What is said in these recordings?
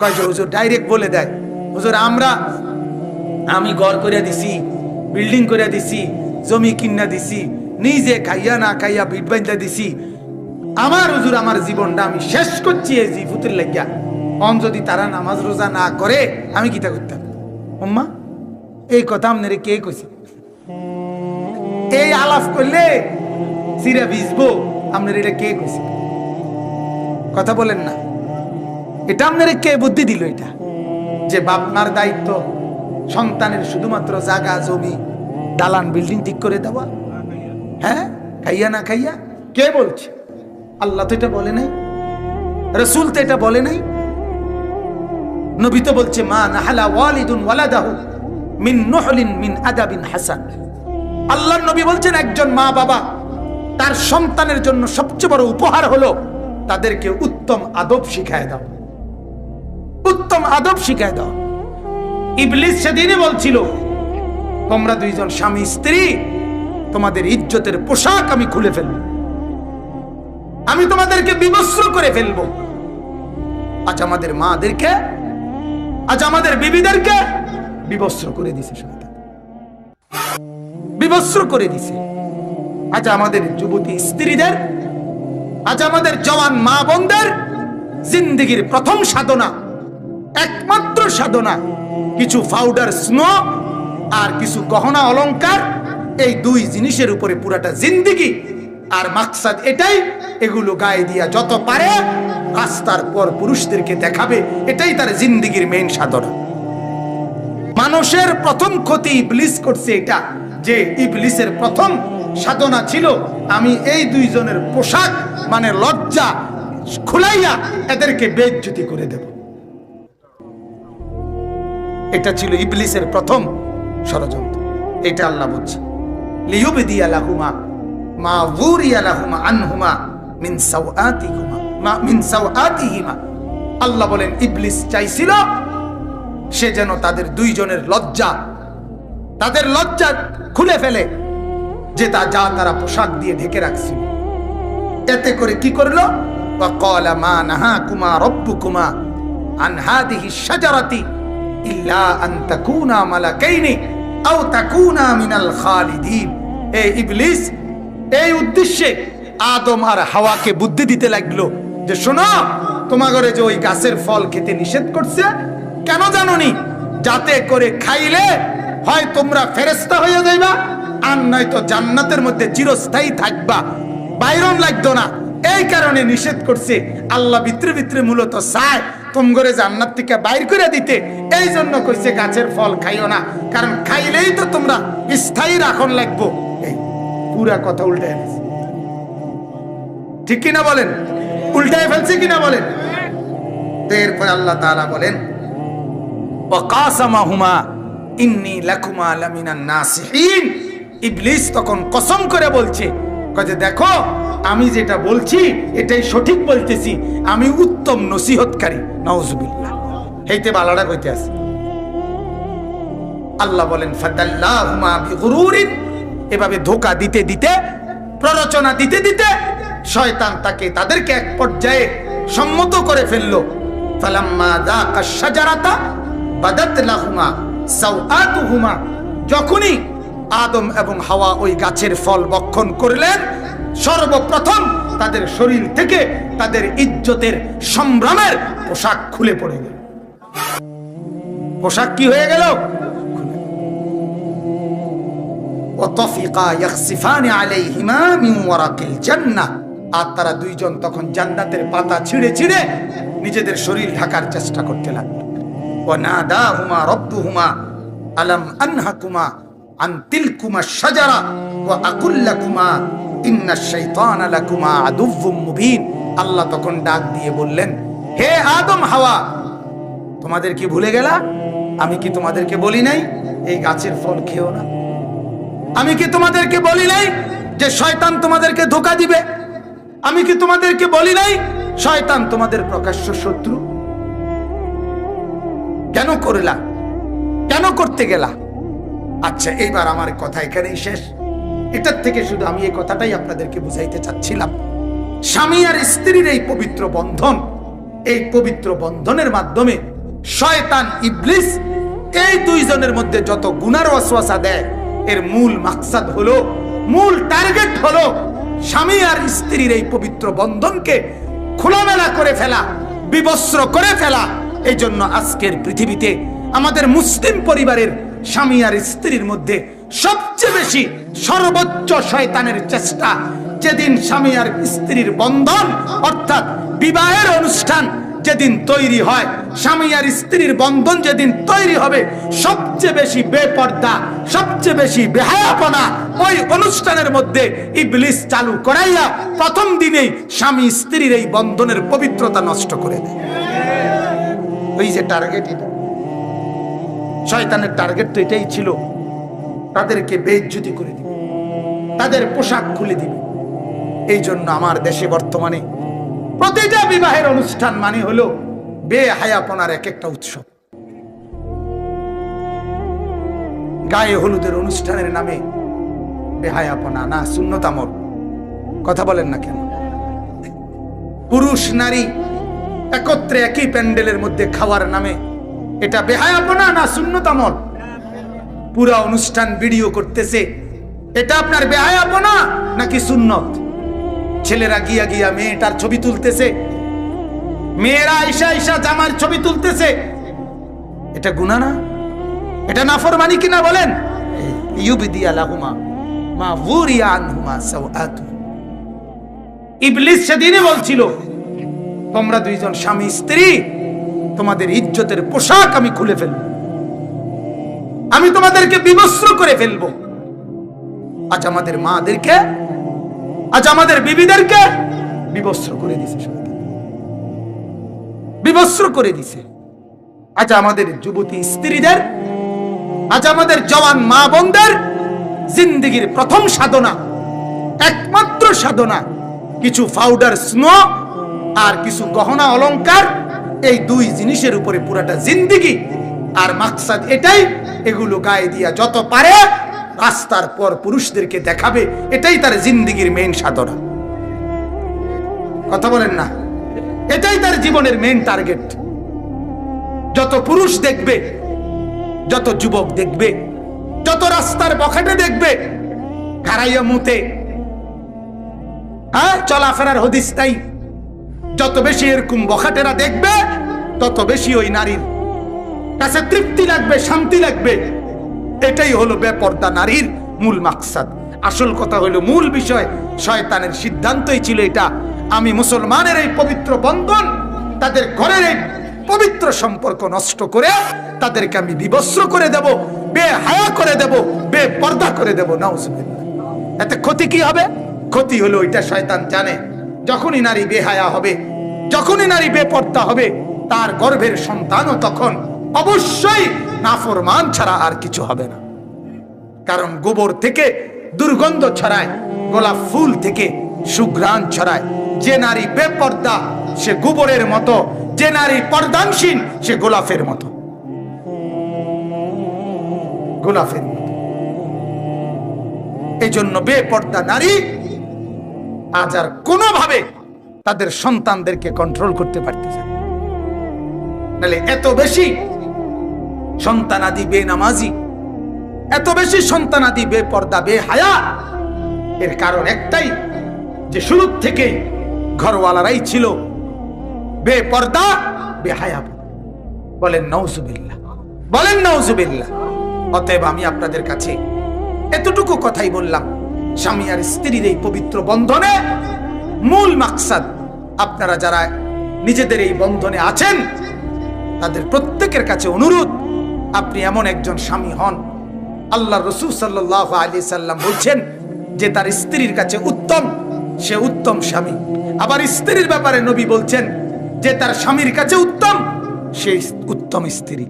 কয় হুজুর ডাইরেক্ট বলে দেয়। হুজুর, আমরা, আমি ঘর করে দিছি বিল্ডিং করে দিছি, জমি কিনা দিছি, নিজে খাইয়া না খাইয়া ভিট বান্ধা দিছি। আমার হুজুর, আমার জীবনটা আমি শেষ করছি এই জিফুতের লাগিয়া। অন যদি তারা নামাজ রোজা না করে, আমি কিতা করতাম? উম্মা, এই কথা আপনারে কে কইছে? এই আলাপ করলে সিরা ভিজবো, আপনার এটা কে কইছে? কথা বলেন না। এটা আপনার কে বুদ্ধি দিল এটা, যে বাপ মার দায়িত্ব সন্তানের শুধুমাত্র জাগা জমি, দালান বিল্ডিং ঠিক করে দেওয়া। হ্যাঁ? খাইয়া না খাইয়া? কে বলছে? আল্লাহ তো এটা বলে নাই, রসুল তো এটা বলে নাই। নবী তো বলছে, মা নাহালা ওয়ালিদুন মিন মিন আদাবিন হাসান। আল্লাহর নবী বলছেন, একজন মা বাবা, তার সন্তানের জন্য সবচেয়ে বড় উপহার হলো তাদেরকে উত্তম আদব শিখায় দাও। উত্তম আদব শিখায় দাও। ইবলিস সেদিনই বলছিল, তোমরা দুইজন স্বামী, স্ত্রী, তোমাদের ইজ্জতের পোশাক আমি খুলে ফেলব। আমি তোমাদেরকে বিবস্ত্র করে ফেলব। আজ আমাদের মাদেরকে, আজ আমাদের বিবিদেরকে বিবস্ত্র করে দিছে শয়তান। বিবস্ত্র করে দিছে। আজ আমাদের যুবতী স্ত্রীদের, আজ আমাদের জওয়ান মা বোনদের জিন্দগির প্রথম সাধনা একমাত্র সাধনা, কিছু পাউডার স্নো আর কিছু গহনা অলংকার, এই দুই জিনিসের উপরে পুরাটা জিন্দিগি। আর মাকসাদ এটাই, এগুলো গায়ে দিয়া যত পারে, রাস্তার পর পুরুষদেরকে দেখাবে, এটাই তার জিন্দিগির মেইন সাধনা। মানুষের প্রথম ক্ষতি ইবলিস করছে এটা, যে ইবলিসের প্রথম সাধনা ছিল, আমি এই দুইজনের পোশাক মানে লজ্জা, খুলাইয়া এদেরকে বেজ্জতি করে দেব। এটা ছিল ইবলিসের প্রথম ষড়যন্ত্র। এটা আল্লাহ বলছে লিহুবে দিয়া লাহুমা, মা ভুরিয়া লাহুমা আনহুমা মিন সাউআতিহুমা মা মিন সাউআতিহিমা আল্লাহ বলেন, ইবলিস চাইছিল সে যেন তাদের দুইজনের লজ্জা, তাদের লজ্জা খুলে ফেলে, যে তা যা তারা পোশাক দিয়ে ঢেকে রাখছিল। এতে করে কি করল? কলা মা নাহা কুমা রব্বু কুমা আনহাদিহি সাজারাতি ইল্লা আন তাকুনা মালাকাইনি, আও তাকুনা মিনাল খালিদিন। এ ইবলিস, এই উদ্দেশ্যে আদম আর হাওয়াকে বুদ্ধি দিতে লাগল যে, শোনো, তোমাগরে যে ওই গাছের ফল খেতে নিষেধ করছে, কেন জানোনি? যাতে করে খাইলে হয় তোমরা ফেরেস্তা হয়ে যাইবা, আর নয়তো জান্নাতের মধ্যে চিরস্থায়ী থাকবা। বাইরন লাগতো না। এই কারণে নিষেধ করছে। আল্লাহ বিত্রে বিত্রে মূলত চায় তোমগরে জান্নাত থেকে বাইর করে দিতে এই জন্য কইছে গাছের ফল খাইও না। কারণ খাইলেই তো তোমরা স্থায়ী রাখন লাগবো। এই, পুরা কথা উল্টে এনেছে ঠিক কিনা বলেন? উল্টায় ফেলছে কিনা বলেন? এরপর আল্লাহ তাআলা বলেন ওয়াকাসামাহুমা ইন্নী লাকুমা লামিনান নাসিহিন। ইবলিস তখন কসম করে বলছে, কয় দেখো আমি যেটা বলছি, এটাই সঠিক বলতেছি। আমি উত্তম নসিহতকারী, নাউজুবিল্লাহ। হেইতে বালাটা কইতে আছে। আল্লাহ বলেন, ফাদাল্লাহুমা বিগুরুরিন। এভাবে ধোকা দিতে দিতে, প্ররোচনা দিতে দিতে, শয়তান তাকে তাদেরকে এক পর্যায়ে সম্মত করে ফেলল। ফালাম্মা যাকা শাজারাতা বাদাত লাহুমা সাওআতুহুমা যখনই আদম এবং হাওয়া ওই গাছের ফল বক্ষণ করলেন সর্বপ্রথম তাদের শরীর থেকে তাদের ইজ্জতের সম্ভ্রমের পোশাক খুলে পড়ে গেল। পোশাক কি হয়ে গেল? আর তারা দুইজন তখন জান্নাতের পাতা ছিঁড়ে ছিঁড়ে নিজেদের শরীর ঢাকার চেষ্টা করতে লাগল। ও না দা হুমা হুমা আলম আনহা কুমা আন্তিল সাজারা ও আকুল্লা কুমা আল্লাহ তখন ডাক দিয়ে বললেন, হে আদম হাওয়া, তোমাদের কি ভুলে গেলা? আমি কি তোমাদেরকে বলি নাই? এই গাছের ফল খেও না। আমি কি তোমাদেরকে বলি নাই যে শয়তান তোমাদেরকে ধোকা দিবে? আমি কি তোমাদেরকে বলি নাই শয়তান তোমাদের প্রকাশ্য শত্রু? কেন করলা? কেন করতে গেলা? আচ্ছা এইবার আমার কথা এখানেই শেষ। এটার থেকে শুধু আমি এই কথাটাই আপনাদেরকে বুঝাইতে চাচ্ছিলাম। স্বামী আর স্ত্রীর এই পবিত্র বন্ধন, এই পবিত্র বন্ধনের মাধ্যমে শয়তান ইবলিস এই দুইজনের মধ্যে যত গুনার ওয়াসওয়াসা দেয়, এর মূল মাকসাদ হলো, মূল টার্গেট হলো স্বামী আর স্ত্রীর এই পবিত্র বন্ধনকে খোলামেলা করে ফেলা, বিবস্ত্র করে ফেলা। এই জন্য আজকের পৃথিবীতে আমাদের মুসলিম পরিবারের স্বামী আর স্ত্রীর মধ্যে সবচেয়ে বেশি সর্বোচ্চ শয়তানের চেষ্টা। যেদিন স্বামী আর স্ত্রীর বন্ধন, অর্থাৎ বিবাহের অনুষ্ঠান যেদিন তৈরি হয়, স্বামী আর স্ত্রীর বন্ধন যেদিন তৈরি হবে, সবচেয়ে বেশি বেপর্দা, সবচেয়ে বেশি বেহায়াপনা ওই অনুষ্ঠানের মধ্যে ইবলিস চালু করাইয়া প্রথম দিনেই স্বামী স্ত্রীর এই বন্ধনের পবিত্রতা নষ্ট করে দেয়। ওই যে টার্গেট এটা। শয়তানের টার্গেট তো এটাই ছিল। তাদেরকে বেজ্জুতি করে দিবে। তাদের পোশাক খুলে দিবে। এই জন্য আমার দেশে বর্তমানে প্রতিটা বিবাহের অনুষ্ঠান মানে হলো বেহায়াপনার এক একটা উৎসব। গায়ে হলুদের অনুষ্ঠানের নামে বেহায়াপনা, না শূন্যতামর কথা বলেন না কেন? পুরুষ, নারী একত্রে একই প্যান্ডেলের মধ্যে খাওয়ার নামে এটা বেহায়াপনা, না শূন্যতামল পুরা অনুষ্ঠান ভিডিও করতেছে এটা আপনার বেহায়াপনা নাকি সুন্নত? ছেলেরা গিয়া গিয়া মেয়েটার ছবি তুলতেছে। মেয়েরা আইসা আইসা জামার ছবি তুলতেছে। এটা গুনা না? এটা নাফরমানি কিনা বলেন? বলছিল, তোমরা দুইজন স্বামী, স্ত্রী, তোমাদের ইজ্জতের পোশাক আমি খুলে ফেলব। আমি তোমাদেরকে বিবস্ত্র করে ফেলব। আজ আমাদের মাদেরকে, আজ আমাদের বিবিদেরকে বিবস্ত্র করে দিছে বিবস্ত্র করে দিছে। আজ আমাদের যুবতী স্ত্রীদের, আজ আমাদের জওয়ান মা বোনদের জিন্দগির প্রথম সাধনা, একমাত্র সাধনা, কিছু পাউডার স্নো আর কিছু গহনা অলংকার, এই দুই জিনিসের উপরে পুরাটা জিন্দিগি। আর মাকসাদ এটাই, এগুলো গায়ে দিয়া যত পারে রাস্তার পর পুরুষদেরকে দেখাবে, এটাই তার জিন্দিগির মেইন সাধনা। কথা বলেন না। এটাই তার জীবনের মেইন টার্গেট যত পুরুষ দেখবে, যত যুবক দেখবে, যত রাস্তার বখাটে দেখবে খারাইয়া মুতে। হ্যাঁ চলাফেরার হদিস নাই। যত বেশি এরকম বখাটেরা দেখবে, তত বেশি ওই নারীর কাছে তৃপ্তি লাগবে, শান্তি লাগবে। এটাই হলো বেপর্দা নারীর মূল মাকসাদ। আসল কথা হলো মূল বিষয়, শয়তানের সিদ্ধান্তই ছিল এটা। আমি মুসলমানের এই পবিত্র বন্ধন, তাদের ঘরের এই পবিত্র সম্পর্ক নষ্ট করে তাদেরকে আমি বিবস্ত্র করে দেব, বেহায়া করে দেব, বেপর্দা করে দেব, নাউজুবিল্লাহ। এতে ক্ষতি কি হবে? ক্ষতি হলো ওইটা শয়তান জানে। যখনই নারী বেহায়া হবে, যখনই নারী বেপর্দা হবে, তার গর্ভের সন্তানও তখন অবশ্যই নাফরমান ছাড়া আর কিছু হবে না। কারণ গোবর থেকে দুর্গন্ধ ছড়ায়, গোলাপ ফুল থেকে সুঘ্রাণ ছড়ায়। যে নারী বেপর্দা, সে গোবরের মতো। যে নারী পর্দানসীন, সে গোলাপের মতো। গোলাপের মতো। এই জন্য বেপর্দা নারী আজ আর কোনোভাবে তাদের সন্তানদেরকে কন্ট্রোল করতে পারতেছে। নাহলে এত বেশি সন্তানাদি বেনামাজি। এত বেশি সন্তানাদি বেপর্দা বেহায়া এর কারণ একটাই, যে শুরু থেকে ঘরওয়ালারাই ছিল বেপর্দা, বেহায়া বলেন নৌজুবিল্লাহ বলেন নৌজুবিল্লাহ অতএব আমি আপনাদের কাছে এতটুকু কথাই বললাম, স্বামী আর স্ত্রীর এই পবিত্র বন্ধনে মূল মাকসাদ, আপনারা যারা নিজেদের এই বন্ধনে আছেন, তাদের প্রত্যেকের কাছে অনুরোধ আপনি এমন একজন স্বামী হন। আল্লাহ রসুল সাল্লাহ আলি সাল্লাম বলছেন যে তার স্ত্রীর কাছে উত্তম, সে উত্তম স্বামী। আবার স্ত্রীর ব্যাপারে নবী বলছেন যে তার স্বামীর কাছে উত্তম, সে উত্তম স্ত্রী।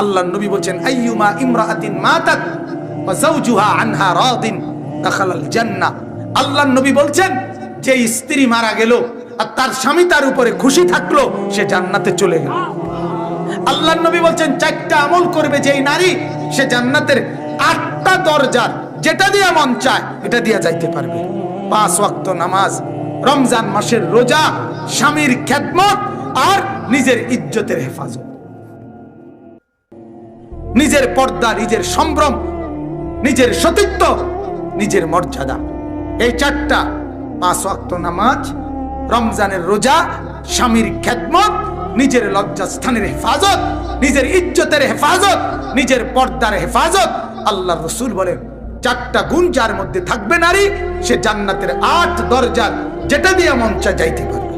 আল্লাহ নবী বলছেন, আইয়ুমা ইমরাআতিন মাতাত ওয়া যাওজুহা আনহা রাদিন দাখালাল জান্নাহ। আল্লাহ নবী বলছেন যে স্ত্রী মারা গেল আর তার স্বামী তার উপরে খুশি থাকল, সে জান্নাতে চলে গেল। আল্লাহ নবী বলছেন, চারটা আমল করবে যেই নারী, সে জান্নাতের আটটা দরজার যেটা দিয়ে মন চায়, এটা দিয়ে যাইতে পারবে। পাঁচ ওয়াক্ত নামাজ, রমজান মাসের রোজা, স্বামীর খেদমত আর নিজের ইজ্জতের হেফাজত। নিজের পর্দা, নিজের সম্ভ্রম, নিজের সতীত্ব, নিজের মর্যাদা। এই চারটা, পাঁচ ওয়াক্ত নামাজ, রমজানের রোজা, স্বামীর খেদমত নিজের লজ্জাস্থানের হেফাজত, নিজের ইজ্জতের হেফাজত, নিজের পর্দার হেফাজত। আল্লাহ রসুল বলেন চারটা গুণ যার মধ্যে থাকবে নারী, সে জান্নাতের আট দরজার যেটা দিয়ে মঞ্চা যাইতে পারবে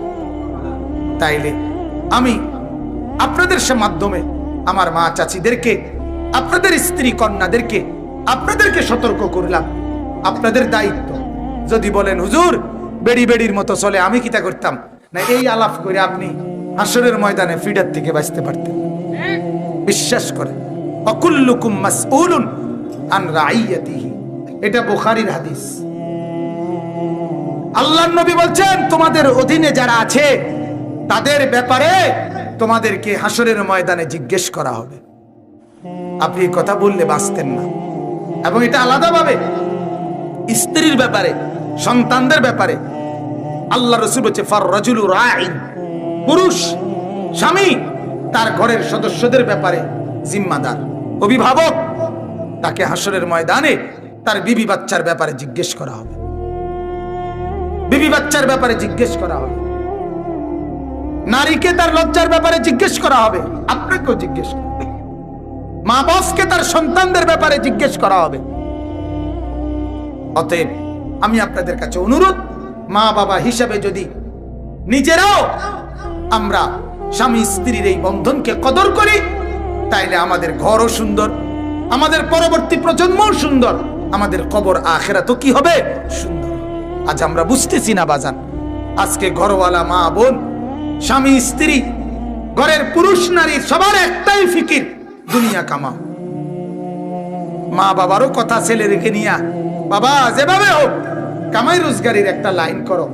তাইলে আমি আপনাদের সে মাধ্যমে আমার মা চাচিদেরকে, আপনাদের স্ত্রী কন্যাদেরকে, আপনাদেরকে সতর্ক করলাম। আপনাদের দায়িত্ব। যদি বলেন, হুজুর, বেড়ি বেড়ির মতো চলে, আমি কিতা করতাম? না, এই আলাপ করে আপনি হাসরের ময়দানে ফিডার থেকে বাঁচতে পারতেন। বিশ্বাস করে অকুল্লুকুম মাসউলুন আন রাইয়াতিহি। এটা বুখারীর হাদিস। আল্লাহ নবী বলছেন, তোমাদের অধীনে যারা আছে, তাদের ব্যাপারে তোমাদেরকে হাসরের ময়দানে জিজ্ঞেস করা হবে। আপনি কথা বললে বাঁচতেন না। এবং এটা আলাদাভাবে স্ত্রীর ব্যাপারে, সন্তানদের ব্যাপারে। আল্লাহ রসুল বলছে, ফর রজুলু রাইন। পুরুষ, স্বামী, তার ঘরের সদস্যদের ব্যাপারে জিম্মাদার। অভিভাবক, তাকে হাসরের ময়দানে তার বিবি বাচ্চার ব্যাপারে জিজ্ঞেস করা হবে। বিবি বাচ্চার ব্যাপারে জিজ্ঞেস করা হবে। নারীকে তার লজ্জার ব্যাপারে জিজ্ঞেস করা হবে। আপনাকেও জিজ্ঞেস করা হবে। মা বাসকে তার সন্তানদের ব্যাপারে জিজ্ঞেস করা হবে। অতএব আমি আপনাদের কাছে অনুরোধ, মা বাবা হিসাবে যদি নিজেরাও আমরা স্বামী স্ত্রীর এই বন্ধনকে কদর করি, তাইলে আমাদের ঘরও সুন্দর, আমাদের পরবর্তী প্রজন্মও সুন্দর, আমাদের কবর আখেরা তো কি হবে? সুন্দর। আজ আমরা বুঝতেছি না বাজান, আজকে ঘরওয়ালা মা বোন, স্বামী স্ত্রী, ঘরের পুরুষ নারী সবার একটাই ফিকির, দুনিয়া কামাও। মা বাবারও কথা ছেলে রেখে নিয়া, বাবা, যেভাবে হোক, কামাই রোজগারির একটা লাইন করো।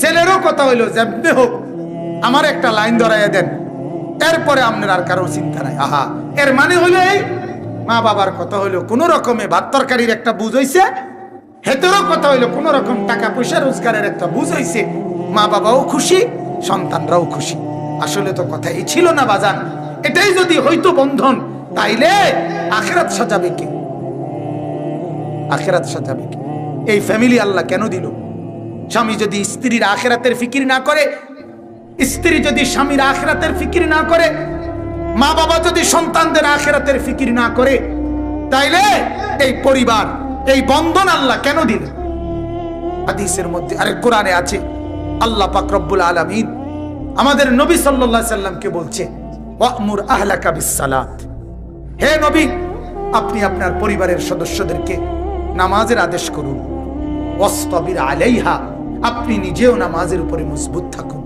ছেলেরও কথা হইল, যেমনি হোক আমার একটা লাইন ধরাইয়া দেন। এরপরে আপনার আর কারও চিন্তা নাই। আহা, এর মানে হলো এই, মা বাবার কথা হইল কোন রকমে ভাত তরকারির একটা বুঝ হইছে, হেতেরও কথা হইল, কোন রকম টাকা পয়সা রোজগারের একটা বুঝ হইছে, মা বাবাও খুশি, সন্তানরাও খুশি। আসলে তো কথা এই ছিল না বাজান। এটাই যদি হইতো বন্ধন, তাইলে আখেরাত সাজাবে কে? আখেরাত সাজাবে কে? এই ফ্যামিলি আল্লাহ কেন দিল? স্বামী যদি স্ত্রীর আখেরাতের ফিকির না করে স্ত্রী যদি স্বামীর আখেরাতের ফিকির না করে মা বাবা যদি সন্তানদের আখেরাতের ফিকির না করে, তাইলে এই পরিবার, এই বন্ধন আল্লাহ কেন দিল হাদিসের মধ্যে আরে কোরআনে আছে, আল্লাহ পাক রব্বুল আলামিন আমাদের নবী আলাইহি সাল্লামকে বলছে হে নবী, আপনি আপনার পরিবারের সদস্যদেরকে নামাজের আদেশ করুন। আলাইহা, আপনি নিজেও নামাজের উপরে মজবুত থাকুন।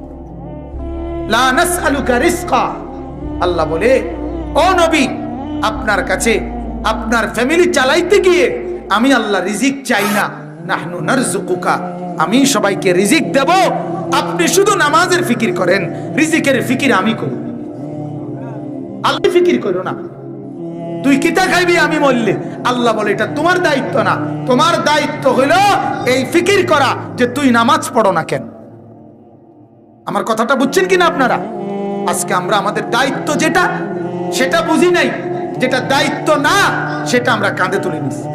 আল্লাহ বলে, ও নবী, আপনার কাছে, আপনার ফ্যামিলি চালাইতে গিয়ে আমি আল্লাহ রিজিক চাই না। আমি সবাইকে রিজিক দেব। আপনি শুধু নামাজের ফিকির করেন, রিজিকের ফিকির আমি করব। আল্লাহ ফিকির করো না। তুই কিতা খাইবি আমি বললে আল্লাহ বলে, এটা তোমার দায়িত্ব না। তোমার দায়িত্ব হইল এই ফিকির করা যে তুই নামাজ পড়ো না কেন? আমার কথাটা বুঝছেন কিনা আপনারা? আজকে আমরা আমাদের দায়িত্ব যেটা, সেটা বুঝি নাই। যেটা দায়িত্ব না, সেটা আমরা কাঁধে তুলে নিছি।